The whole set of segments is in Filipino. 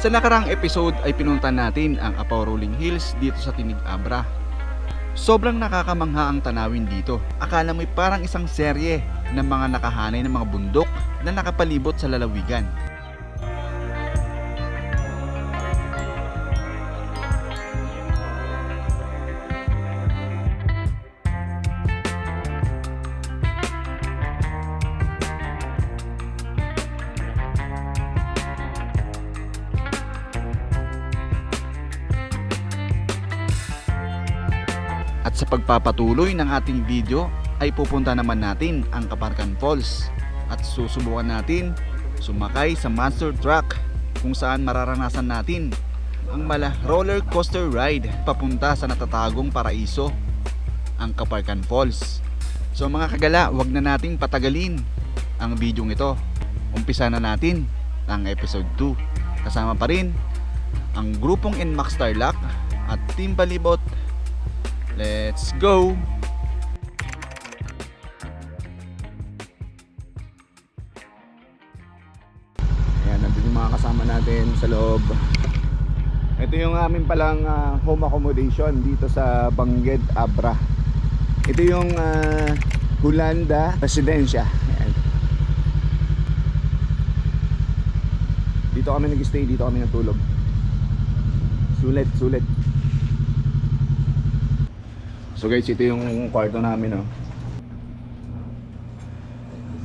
Sa nakarang episode ay pinunta natin ang Apaw Rolling Hills dito sa Tinig Abra. Sobrang nakakamangha ang tanawin dito. Akala mo'y parang isang serye ng mga nakahanay ng mga bundok na nakapalibot sa lalawigan. Pagpapatuloy ng ating video ay pupunta naman natin ang Kaparkan Falls at susubukan natin sumakay sa monster truck kung saan mararanasan natin ang mala roller coaster ride papunta sa natatagong paraiso ang Kaparkan Falls. So mga kagala, wag na nating patagalin ang video ito. Umpisa na natin ang episode 2. Kasama pa rin ang grupong Nmax Starlock at Team Palibot Let's go! Ayan, nandun yung mga kasama natin sa loob. Ito yung amin palang ah, home accommodation dito sa Bangged, Abra. Ito yung ah, Hulanda Residensya. Ayan. Dito kami nag-stay, dito kami natulog. Sulit, sulit. So guys, ito yung kwarto namin oh.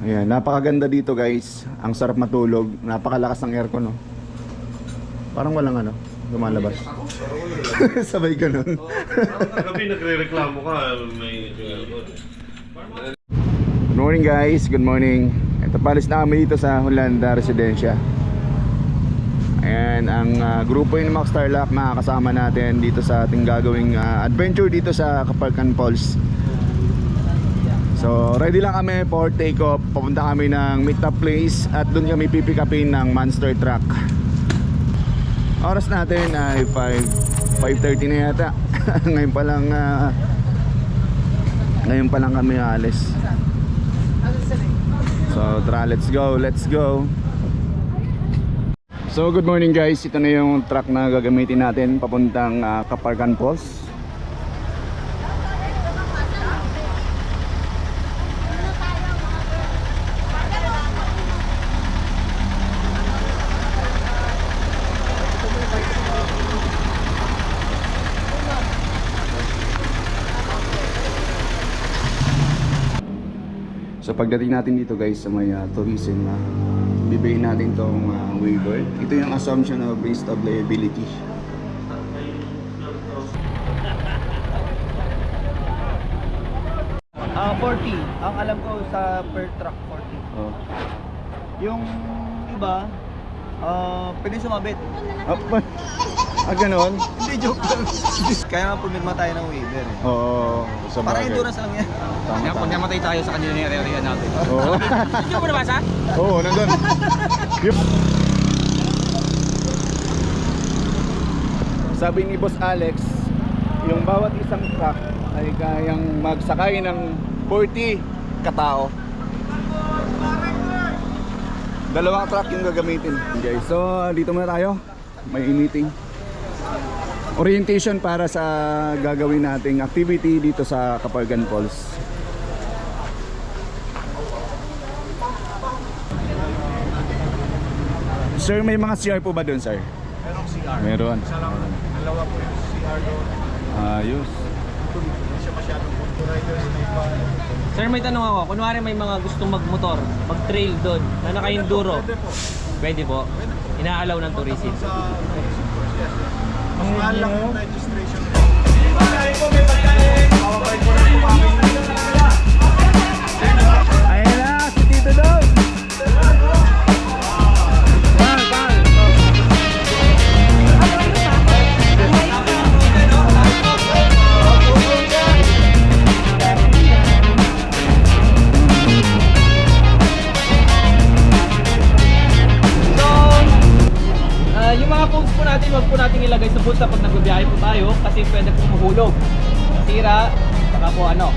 Ayan, napakaganda dito guys. Ang sarap matulog. Napakalakas ng aircon oh. Parang walang ano, lumalabas. Sabay ganun. Kagabi nagre-reklamo ka, may Good morning guys, good morning. Ito palis na kami dito sa Holanda Residensya. Ayan, ang ah, grupo yung Max Starlock makakasama natin dito sa ating gagawing ah, adventure dito sa Kaparkan Falls. So, ready lang kami for take off. Papunta kami ng meet-up place at doon kami pipick upin ng monster truck. Oras natin ay 5 5:30 na yata. ngayon pa lang ah, ngayon pa lang kami alis. So, tara, let's go, let's go. So, good morning guys. Ito na yung truck na gagamitin natin papuntang ah, Kaparkan Falls. So pagdating natin dito guys sa may uh, tourism na bibigyan natin tong uh, waiver. Ito yung assumption of based of liability. Ah, 40. Ang alam ko sa per truck 40. Oh. Yung iba, ah, pwede sumabit. Pa- ah ganon? Hindi, joke lang. Kaya nga pumirma tayo ng waiver. eh. Oo. sa Parang bagay. endurance lang yan. Tama, Kaya pag tama. namatay tayo sa kanila ni area natin. Oo. Hindi mo nabasa? Oo, nandun. Yup. Sabi ni Boss Alex, yung bawat isang truck ay kayang magsakay ng 40 katao. Dalawang truck yung gagamitin. Okay, so dito muna tayo. May meeting. Orientation para sa gagawin nating activity dito sa Kapargan Falls. Sir, may mga CR po ba doon, sir? Merong CR. Meron. Isa lang, dalawa po yung CR doon. Ayos. Hindi siya masyadong riders na iba. Sir, may tanong ako. Kunwari may mga gustong magmotor, mag-trail doon, na naka-enduro. Pwede po. Pwede po. Inaalaw ng tourism. Sa. Mas mahal lang yung registration. Ayan na, si Tito Dog! Natin, wag po natin ilagay sa bulsa pag nagbibiyahe po tayo kasi pwede pong mahulog. Masira, saka po ano.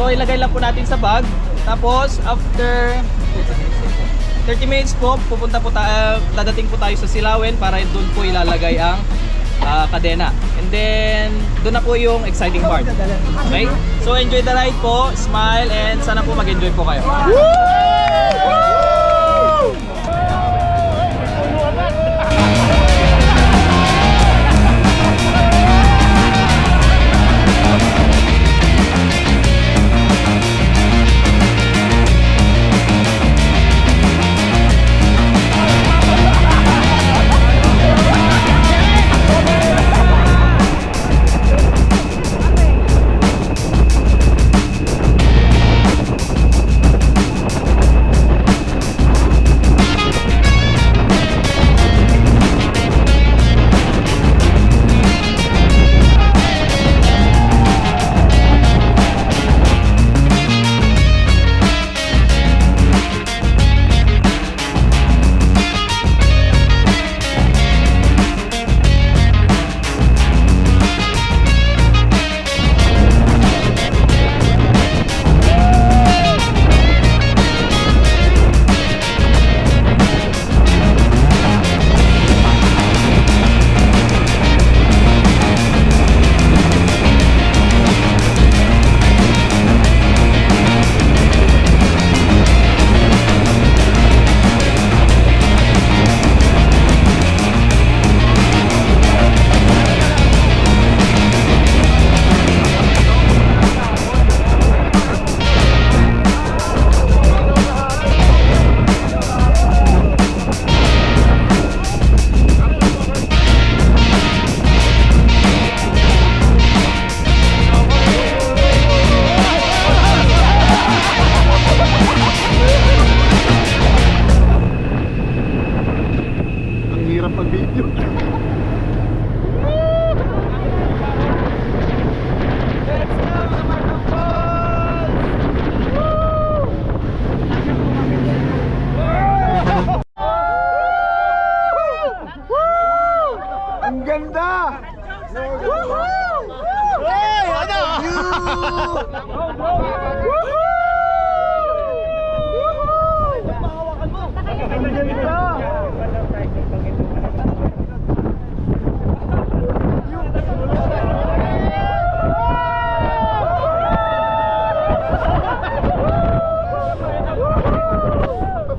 So, ilagay lang po natin sa bag. Tapos, after 30 minutes po, pupunta po tayo, dadating po tayo sa Silawen para doon po ilalagay ang ah, kadena. And then, doon na po yung exciting part. Okay? So, enjoy the ride po, smile, and sana po mag-enjoy po kayo. Ang Ang ganda! Hey, ano?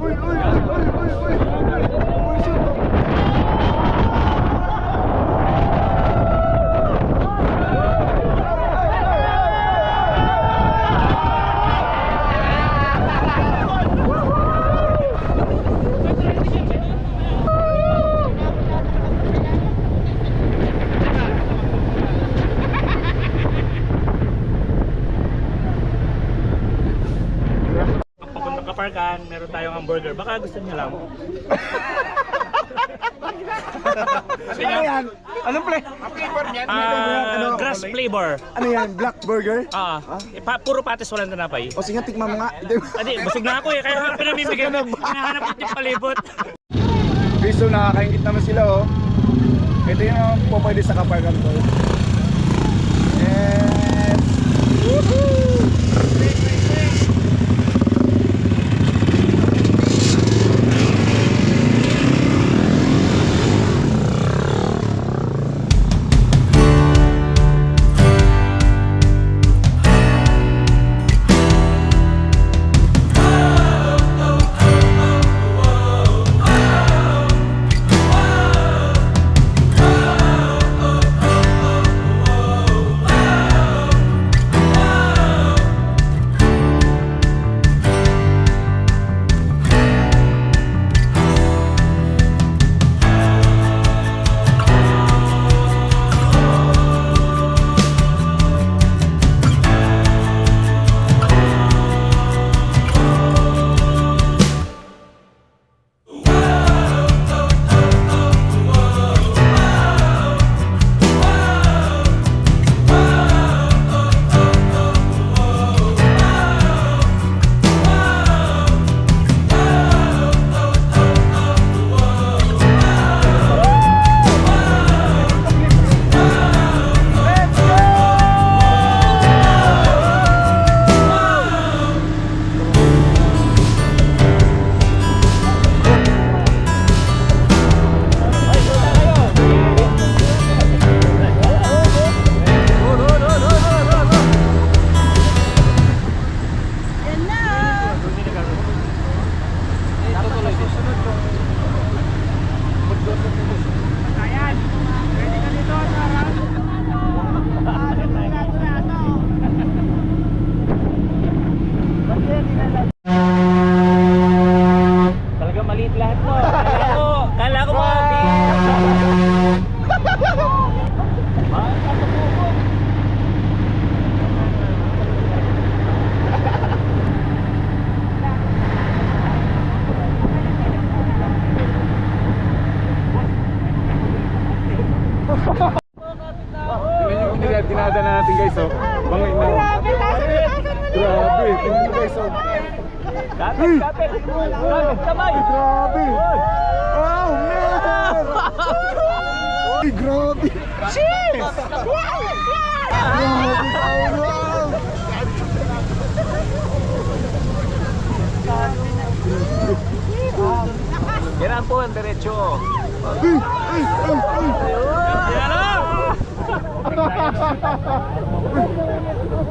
Uy, uy, uy, uy, uy. Uy, shit. Papunta ka parkan, meron tayong hamburger. Baka gusto niyo lang. Ano yan? Anong play? Ah, grass flavor. Ano yan? Black burger? Ah, eh, pa, puro patis walang tinapay. O sige, tikman mo nga. Di ba? Adi, busog na ako eh, kaya nga pinamimigay na. Hinahanap ko yung palibot. Okay, so nakakaingit naman sila oh. Ito yung uh, po pwede sa kaparkan ko. Yes! Woohoo!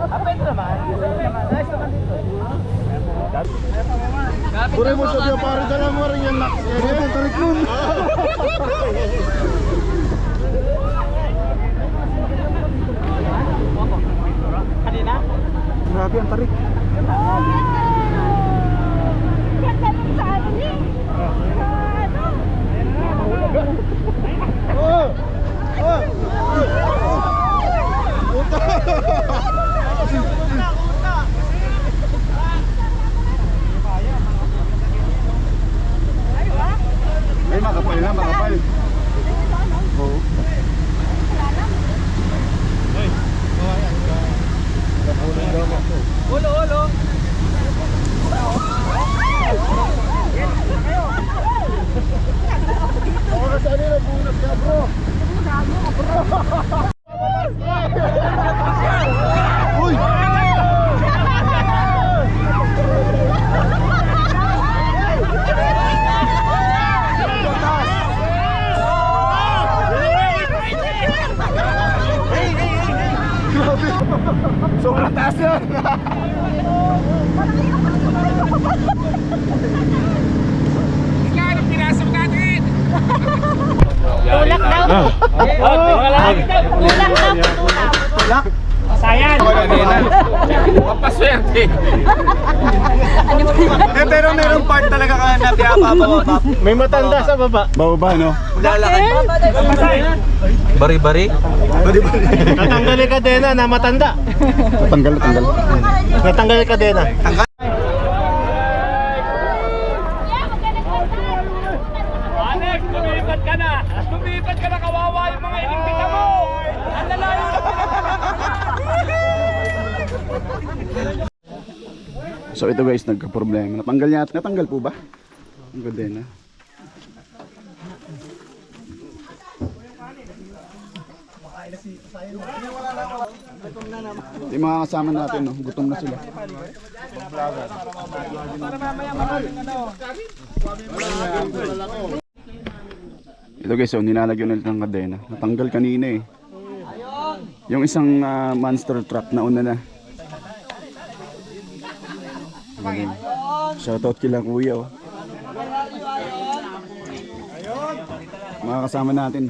Pure mo sabi para dala mo rin yan nak. Grabe, ang tarik nun. Kanina? Grabe, ang tarik. Oh! Oh! Ay, makapal na, makapal. Oo. Ulo, ulo. Baka sa kanila, bunot ka bro. Uy! Grabe! Sobrang taas yan! Tulak daw. Oh, tingnan lang. Tulak daw. Tulak. Sayan! Papaswerte! Eh, pero merong part talaga ka na pinapababa. May matanda sa baba. Bababa, no? Lalakad. Bari-bari? Natanggal yung kadena na matanda. Natanggal, natanggal. Natanggal yung kadena. Alex, lumipat ka na! Lumipat ka na, kawawa yung mga inimbita mo! Ang lalayo na So ito guys, nagka-problema. Natanggal niya. Natanggal po ba? Ang kadena. Yung mga kasama natin, no? gutom na sila. Ito guys, oh, nilalagyan ulit ng kadena. Natanggal kanina eh. Yung isang ah, monster truck na una na. Galing. Shoutout kila kuya oh. Mga kasama natin.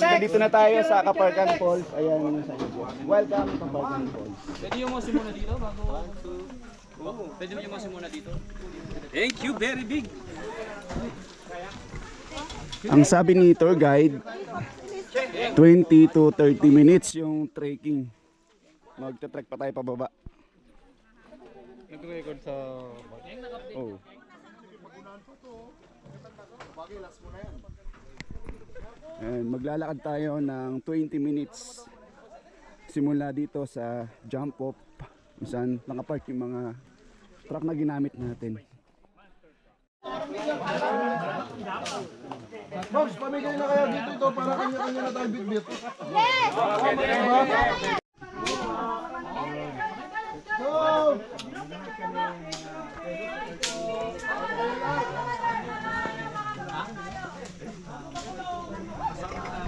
Guys, nandito na tayo sa Kaparkan Falls. Ayan yung sa inyo. Welcome to Kaparkan Falls. Pwede yung mga simuna dito bago... Pwede yung mga simuna dito. Thank you, very big. Ang sabi ni tour guide, 20 to 30 minutes yung trekking. Magte-trek pa tayo pababa. Nag-record sa... Oh. And maglalakad tayo ng 20 minutes simula dito sa jump off kung saan nakapark yung mga truck na ginamit natin. Boss, pamigay na kaya dito ito para kanya-kanya na tayo bit-bit.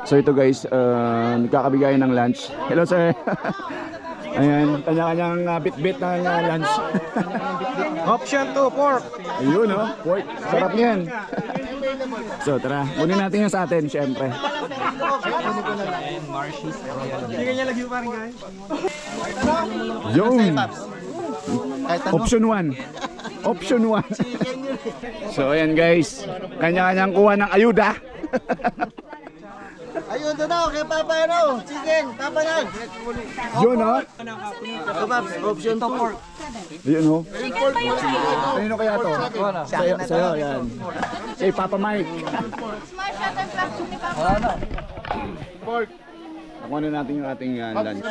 So ito guys, uh, nagkakabigay ng lunch. Hello sir. Ayan, kanya-kanyang uh, bit-bit ng uh, lunch. Option 2, pork. Ayun oh, pork. Sarap yan. so tara, kunin natin yung sa atin syempre. Yung Option 1. Option 1. so ayan guys, kanya-kanyang kuha ng ayuda. Ayun, doon ako kay Papa ano. Chicken, Papa nan. Yun oh. Option 2, pork. Ayun oh. Kanino kaya to? Sa'yo, sa'yo yan. Kay Papa Mike. Smart shutter flash ni Papa. Nakuha na natin yung ating uh, lunch.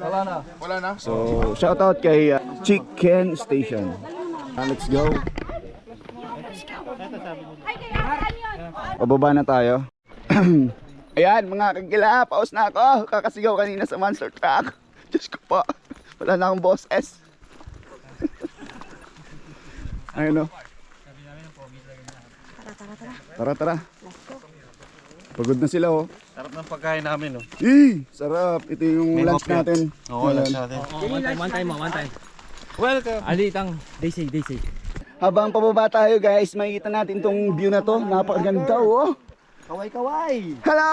Wala na. Wala na? So, shoutout kay uh, Chicken Station. Uh, let's go. Saan yun? Pababa na tayo. Ayan, mga kagila, paus na ako. Kakasigaw kanina sa monster truck. Diyos ko po. Wala na akong boses. Ayun o. Tara, tara. Pagod na sila oh. Sarap ng pagkain namin, oh. Eh, sarap. Ito yung lunch natin. Oo, lunch natin. One time, one time, one time. Welcome. Alitang, daisy, daisy. Habang pababa tayo guys, makikita natin tong view na to. Napakaganda oh. Kaway-kaway. Hello!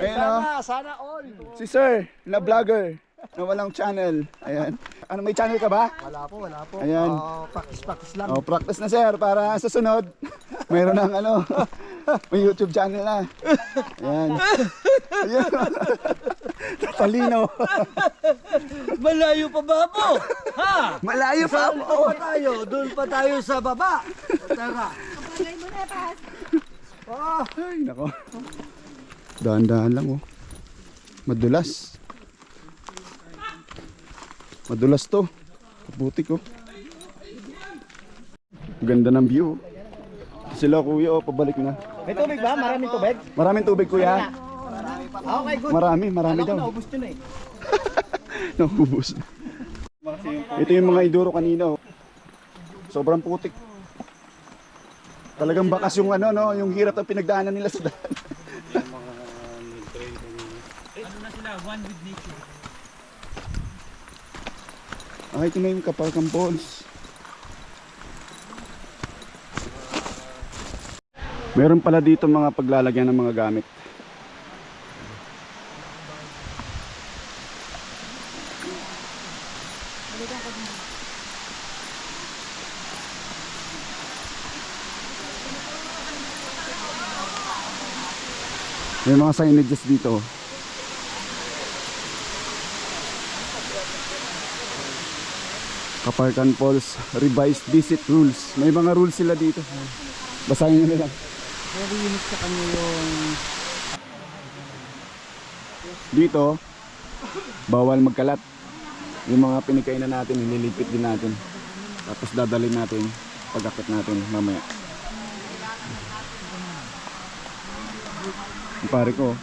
Ayan oh. Sana all. Si Sir, na vlogger, na walang channel. Ayan. Ano, may channel ka ba? Wala po, wala po. Ayan. Oh, practice-practice lang. Oh, practice na sir para sa sunod. Mayroon ng ano, may YouTube channel na. Ayan. Ayan. Talino. Malayo pa ba po? Ha? Malayo pa Saan ako. pa tayo? Doon pa tayo sa baba. Tara. Bagay mo na, Pas. Ay, nako. Dahan-dahan lang oh. Madulas. Madulas to. Kaputik oh. Ganda ng view. oh. Sila kuya oh, pabalik na. May tubig ba? Maraming tubig? Maraming tubig kuya. Okay, good. Marami, marami daw. Naubos yun eh. Naubos na. Ito yung mga iduro kanina. oh. Sobrang putik. Talagang bakas yung ano no, yung hirap na pinagdaanan nila sa daan. Ano na sila, one with nature. Ay, ito na yung Kapalkang Falls. Meron pala dito mga paglalagyan ng mga gamit. May mga signages dito. Kaparkan Falls revised visit rules. May mga rules sila dito. Basahin nyo na lang. Very unique sa kanya yung... Dito, bawal magkalat. Yung mga pinikainan natin, nililipit din natin. Tapos dadalhin natin pag-akit natin mamaya. Yung pare ko,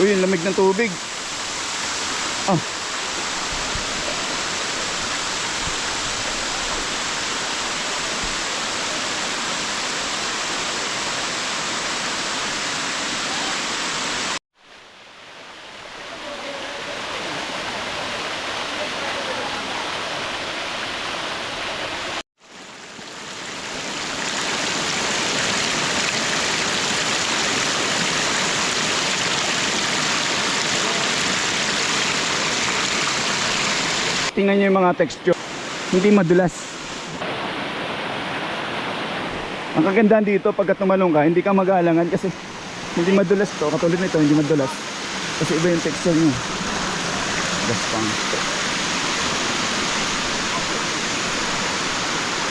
Uy, lamig ng tubig. Ah. Tingnan niyo yung mga texture. hindi madulas. Ang kagandahan dito pagka tumalong ka, hindi ka mag-aalangan kasi hindi madulas to. Katulad nito, hindi madulas. Kasi iba yung texture niya. Gaspang.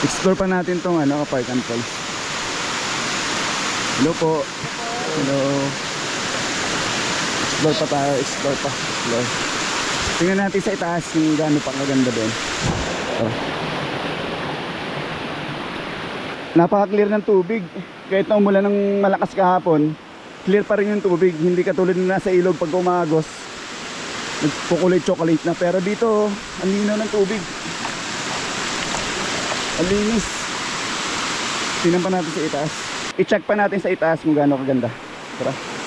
Explore pa natin tong ano, Park and Falls. Hello po. Hello. Explore pa tayo, explore pa. Explore. Tingnan natin sa itaas kung gaano pa kaganda doon. Oh. Napaka-clear ng tubig. Kahit na umulan ng malakas kahapon, clear pa rin yung tubig. Hindi katulad na nasa ilog pag umagos. Nagkukulay chocolate na. Pero dito, ang linaw ng tubig. Ang linis. Tingnan pa natin sa itaas. I-check pa natin sa itaas kung gaano kaganda. Tara.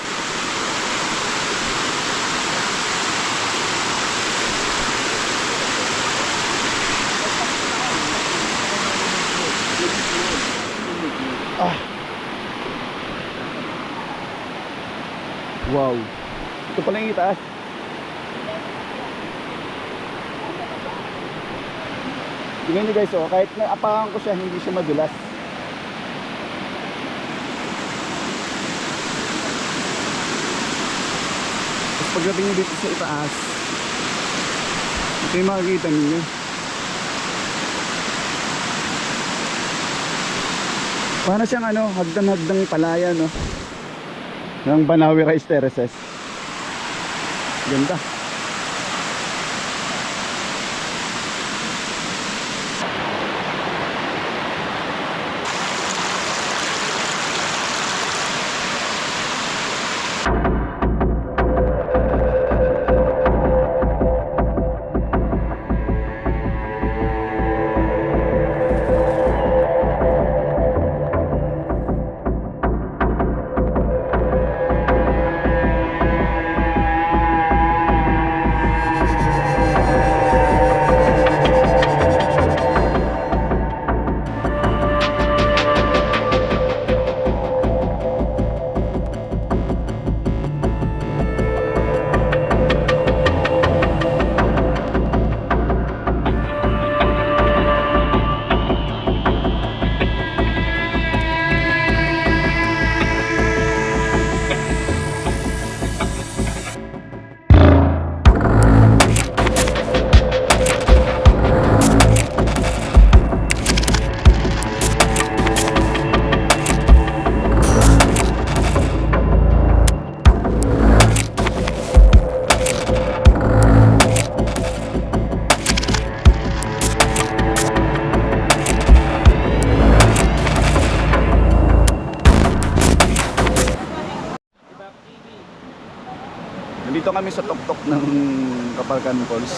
Wow. Ito pala yung itaas. Tingnan nyo guys, oh, kahit naapakan ko siya, hindi siya madulas. Tapos pagdating nyo dito sa itaas, ito yung makikita ninyo. Para siyang ano, hagdan-hagdang palaya, no? Ng Banawi Rice Terraces. Ganda. Kapalkan Falls.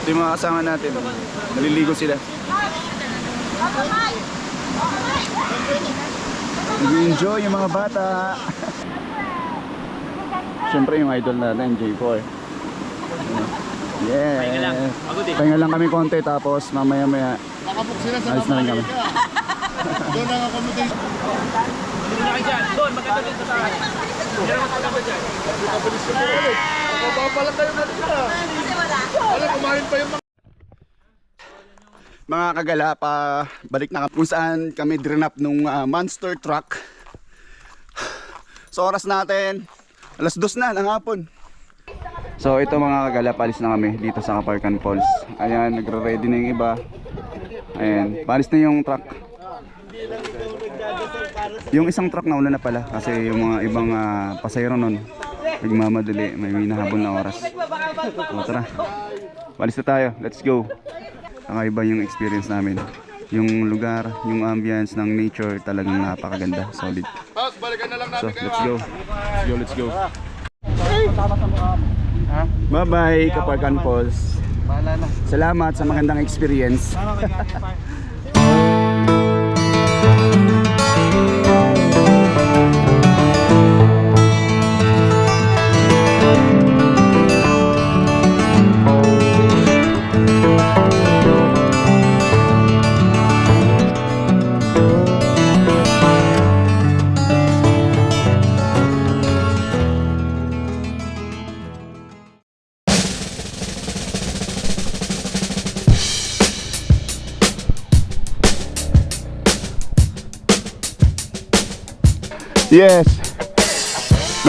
Ito yung mga kasama natin. Naliligo sila. Nag-enjoy yung mga bata. Siyempre yung idol natin, J4. Yeah. Pahinga lang. Pahinga lang kami konti tapos mamaya maya alis na rin kami. Doon, maganda din sa taas. Mga kagala pa balik na kung saan kami drinap nung ah, monster truck. So oras natin alas dos na ng hapon. So ito mga kagala palis na kami dito sa Kaparkan Falls. Ayan nagre-ready na yung iba. Ayan, palis na yung truck. Yung isang truck na na pala kasi yung mga ibang ah, pasayro nun nagmamadali, may hinahabol na oras. O tara, palis na tayo, let's go. Kakaiba yung experience namin. Yung lugar, yung ambience ng nature talagang napakaganda, solid. So, let's go. Let's go, let's go. Bye bye, Kaparkan Falls. Salamat sa magandang experience. Yes.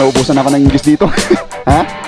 Naubusan ako ng English dito. ha?